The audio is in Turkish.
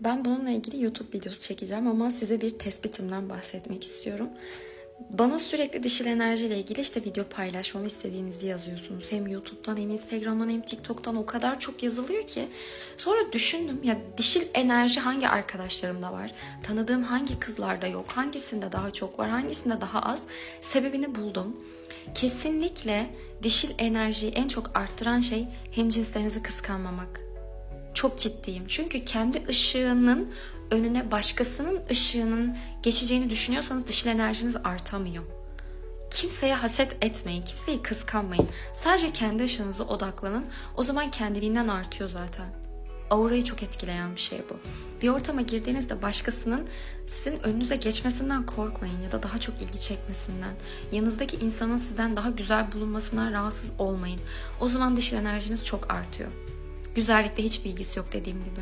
Ben bununla ilgili YouTube videosu çekeceğim ama size bir tespitimden bahsetmek istiyorum. Bana sürekli dişil enerjiyle ilgili işte video paylaşmamı istediğinizi yazıyorsunuz. Hem YouTube'dan hem Instagram'dan hem TikTok'tan o kadar çok yazılıyor ki. Sonra düşündüm ya dişil enerji hangi arkadaşlarımda var? Tanıdığım hangi kızlarda yok? Hangisinde daha çok var? Hangisinde daha az? Sebebini buldum. Kesinlikle dişil enerjiyi en çok arttıran şey hemcinslerinizi kıskanmamak. Çok ciddiyim. Çünkü kendi ışığının önüne başkasının ışığının geçeceğini düşünüyorsanız dişil enerjiniz artamıyor. Kimseye haset etmeyin, kimseyi kıskanmayın. Sadece kendi ışığınıza odaklanın. O zaman kendiliğinden artıyor zaten. Aurayı çok etkileyen bir şey bu. Bir ortama girdiğinizde başkasının sizin önünüze geçmesinden korkmayın ya da daha çok ilgi çekmesinden. Yanınızdaki insanın sizden daha güzel bulunmasından rahatsız olmayın. O zaman dişil enerjiniz çok artıyor. Güzellikle hiçbir ilgisi yok dediğim gibi.